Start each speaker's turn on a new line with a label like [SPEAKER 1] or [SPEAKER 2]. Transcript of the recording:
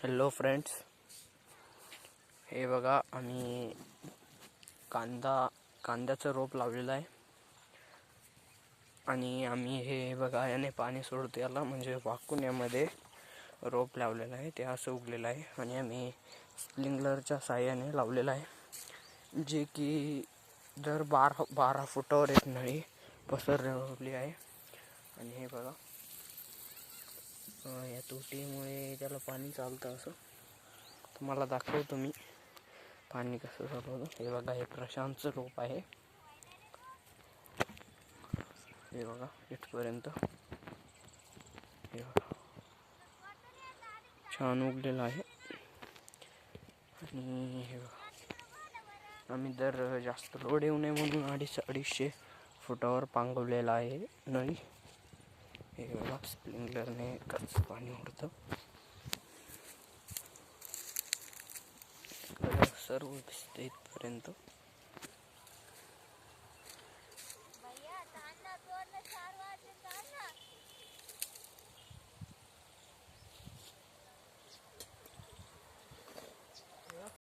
[SPEAKER 1] Hello friends हे बघा आम्ही कांदा कांद्याचं रोप लावलेलं आहे. आणि आम्ही हे बघा याने पाणी सोडतो याला. म्हणजे वाकून यामध्ये रोप लावलेलं आहे. ते असं उगलेलं आहे. आणि आम्ही स्प्रिंगलरच्या साह्याने लावलेलं आहे. जे की दर बारा बारा फुटावर एक नळी पसरलेली आहे. आणि हे बघा. या तुटीमुळे त्याला पाणी चालतं असं तुम्हाला दाखवतो मी. पाणी कसं चालवतं. हे बघा हे प्रशांतचं रोप आहे. हे बघा इथपर्यंत. हे बघा. छान उगलेलं आहे. आणि हे बघा. आम्ही दर जास्त लोड येऊ नये म्हणून अडीच अडीचशे फुटावर पांगवलेलं आहे नळी. हे बघा स्प्रिंकलरने कच पाणी उडतं सर्व दिसते इथपर्यंत